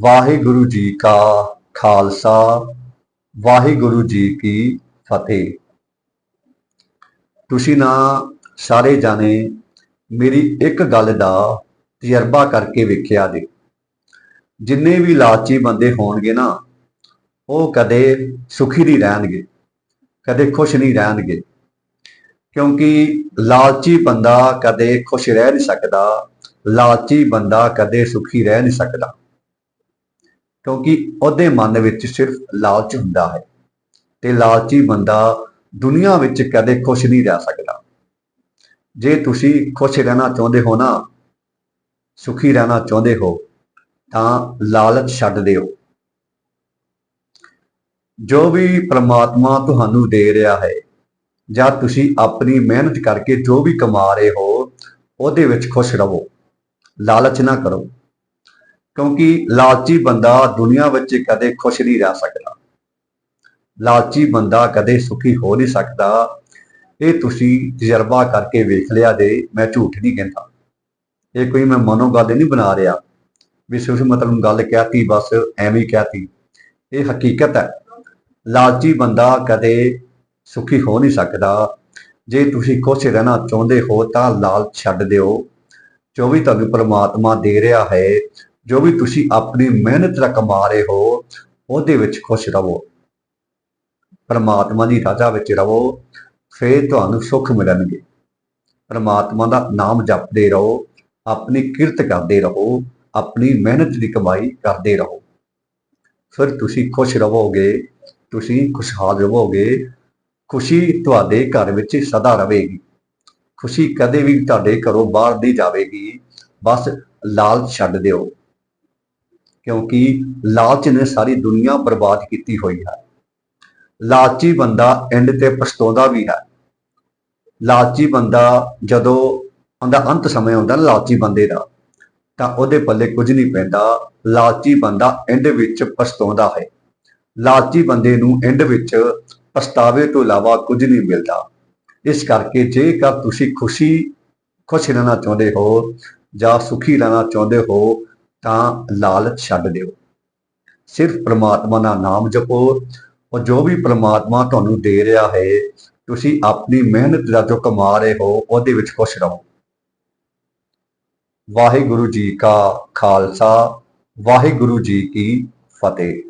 ਵਾਹਿਗੁਰੂ ਜੀ ਕਾ ਖਾਲਸਾ, ਵਾਹਿਗੁਰੂ ਜੀ ਕੀ ਫਤਿਹ। ਤੁਸੀਂ ਨਾ ਸਾਰੇ ਜਾਣੇ ਮੇਰੀ ਇੱਕ ਗੱਲ ਦਾ ਤਜਰਬਾ ਕਰਕੇ ਵੇਖਿਆ ਜੀ। ਜਿੰਨੇ ਵੀ ਲਾਲਚੀ ਬੰਦੇ ਹੋਣਗੇ ਨਾ, ਉਹ ਕਦੇ ਸੁਖੀ ਨਹੀਂ ਰਹਿਣਗੇ, ਕਦੇ ਖੁਸ਼ ਨਹੀਂ ਰਹਿਣਗੇ। ਕਿਉਂਕਿ ਲਾਲਚੀ ਬੰਦਾ ਕਦੇ ਖੁਸ਼ ਰਹਿ ਨਹੀਂ ਸਕਦਾ, ਲਾਲਚੀ ਬੰਦਾ ਕਦੇ ਸੁਖੀ ਰਹਿ ਨਹੀਂ ਸਕਦਾ। ਕਿਉਂਕਿ ਉਹਦੇ ਮਨ ਵਿੱਚ ਸਿਰਫ ਲਾਲਚ ਹੁੰਦਾ ਹੈ ਤੇ ਲਾਲਚੀ ਬੰਦਾ ਦੁਨੀਆ ਵਿੱਚ ਕਦੇ ਖੁਸ਼ ਨਹੀਂ ਰਹਿ ਸਕਦਾ। ਜੇ ਤੁਸੀਂ ਖੁਸ਼ ਰਹਿਣਾ ਚਾਹੁੰਦੇ ਹੋ ਨਾ, ਸੁਖੀ ਰਹਿਣਾ ਚਾਹੁੰਦੇ ਹੋ, ਤਾਂ ਲਾਲਚ ਛੱਡ ਦਿਓ। ਜੋ ਵੀ ਪ੍ਰਮਾਤਮਾ ਤੁਹਾਨੂੰ ਦੇ ਰਿਹਾ ਹੈ, ਜਾਂ ਤੁਸੀਂ ਆਪਣੀ ਮਿਹਨਤ ਕਰਕੇ ਜੋ ਵੀ ਕਮਾ ਰਹੇ ਹੋ, ਉਹਦੇ ਵਿੱਚ ਖੁਸ਼ ਰਹੋ। ਲਾਲਚ ਨਾ ਕਰੋ। ਕਿਉਂਕਿ ਲਾਲਚੀ ਬੰਦਾ ਦੁਨੀਆ ਵਿੱਚ ਕਦੇ ਖੁਸ਼ ਨਹੀਂ ਰਹਿ ਸਕਦਾ। ਲਾਲਚੀ ਬੰਦਾ ਕਦੇ ਸੁਖੀ ਹੋ ਨਹੀਂ ਸਕਦਾ। ਇਹ ਤੁਸੀਂ ਤਜਰਬਾ ਕਰਕੇ ਵੇਖ ਲਿਆ ਜੇ, ਮੈਂ ਝੂਠ ਨਹੀਂ ਕਹਿੰਦਾ। ਇਹ ਕੋਈ ਮੈਂ ਮਨੋਂ ਗੱਲ ਨਹੀਂ ਬਣਾ ਰਿਹਾ। ਵੀ ਸਿਰਫ ਮਤਲਬ ਗੱਲ ਕਹਿਤੀ, ਬਸ ਐਵੇਂ ਹੀ ਕਹਿਤੀ। ਇਹ ਹਕੀਕਤ ਹੈ। ਲਾਲਚੀ ਬੰਦਾ ਕਦੇ ਸੁਖੀ ਹੋ ਨਹੀਂ ਸਕਦਾ। ਜੇ ਤੁਸੀਂ ਖੁਸ਼ ਰਹਿਣਾ ਚਾਹੁੰਦੇ ਹੋ ਤਾਂ ਲਾਲਚ ਛੱਡ ਦਿਓ। ਜੋ ਵੀ ਤੁਹਾਨੂੰ ਪ੍ਰਮਾਤਮਾ ਦੇ ਰਿਹਾ ਹੈ ਜੋ ਵੀ ਤੁਸੀਂ ਆਪਣੀ ਮਿਹਨਤ ਦਾ ਕਮਾ ਰਹੇ ਹੋ, ਉਹਦੇ ਵਿੱਚ ਖੁਸ਼ ਰਹੋ। ਪਰਮਾਤਮਾ ਦੀ ਰਾਜਾ ਵਿੱਚ ਰਹੋ, ਫਿਰ ਤੁਹਾਨੂੰ ਸੁੱਖ ਮਿਲਣਗੇ। ਪਰਮਾਤਮਾ ਦਾ ਨਾਮ ਜਪਦੇ ਰਹੋ, ਆਪਣੀ ਕਿਰਤ ਕਰਦੇ ਰਹੋ, ਆਪਣੀ ਮਿਹਨਤ ਦੀ ਕਮਾਈ ਕਰਦੇ ਰਹੋ। ਫਿਰ ਤੁਸੀਂ ਖੁਸ਼ ਰਹੋਗੇ, ਤੁਸੀਂ ਖੁਸ਼ਹਾਲ ਰਹੋਗੇ, ਖੁਸ਼ੀ ਤੁਹਾਡੇ ਘਰ ਵਿੱਚ ਸਦਾ ਰਹੇਗੀ। ਖੁਸ਼ੀ ਕਦੇ ਵੀ ਤੁਹਾਡੇ ਘਰੋਂ ਬਾਹਰ ਨਹੀਂ ਜਾਵੇਗੀ, ਬਸ ਲਾਲਚ ਛੱਡ ਦਿਓ। ਕਿਉਂਕਿ ਲਾਲਚ ਨੇ ਸਾਰੀ ਦੁਨੀਆ ਬਰਬਾਦ ਕੀਤੀ ਹੋਈ ਹੈ। ਲਾਲਚੀ ਬੰਦਾ ਐਂਡ ਤੇ ਪਛਤਾਉਂਦਾ ਵੀ ਹੈ। ਲਾਲਚੀ ਬੰਦਾ ਜਦੋਂ ਉਹਦਾ ਅੰਤ ਸਮੇਂ ਆਉਂਦਾ ਲਾਲਚੀ ਬੰਦੇ ਦਾ, ਤਾਂ ਉਹਦੇ ਪੱਲੇ ਕੁਝ ਨਹੀਂ ਪੈਂਦਾ। ਲਾਲਚੀ ਬੰਦਾ ਐਂਡ ਵਿੱਚ ਪਛਤਾਉਂਦਾ ਹੈ। ਲਾਲਚੀ ਬੰਦੇ ਨੂੰ ਐਂਡ ਵਿੱਚ ਪਛਤਾਵੇ ਤੋਂ ਇਲਾਵਾ ਕੁਝ ਨਹੀਂ ਮਿਲਦਾ। ਇਸ ਕਰਕੇ ਜੇਕਰ ਤੁਸੀਂ ਖੁਸ਼ੀ, ਖੁਸ਼ ਰਹਿਣਾ ਚਾਹੁੰਦੇ ਹੋ ਜਾਂ ਸੁਖੀ ਰਹਿਣਾ ਚਾਹੁੰਦੇ ਹੋ ਤਾਂ ਲਾਲਚ ਛੱਡ ਦਿਓ। ਸਿਰਫ ਪ੍ਰਮਾਤਮਾ ਦਾ ਨਾਮ ਜਪੋ ਔਰ ਜੋ ਵੀ ਪ੍ਰਮਾਤਮਾ ਤੁਹਾਨੂੰ ਦੇ ਰਿਹਾ ਹੈ, ਤੁਸੀਂ ਆਪਣੀ ਮਿਹਨਤ ਦਾ ਜੋ ਕਮਾ ਰਹੇ ਹੋ, ਉਹਦੇ ਵਿੱਚ ਖੁਸ਼ ਰਹੋ। ਵਾਹਿਗੁਰੂ ਜੀ ਕਾ ਖਾਲਸਾ, ਵਾਹਿਗੁਰੂ ਜੀ ਕੀ ਫਤਿਹ।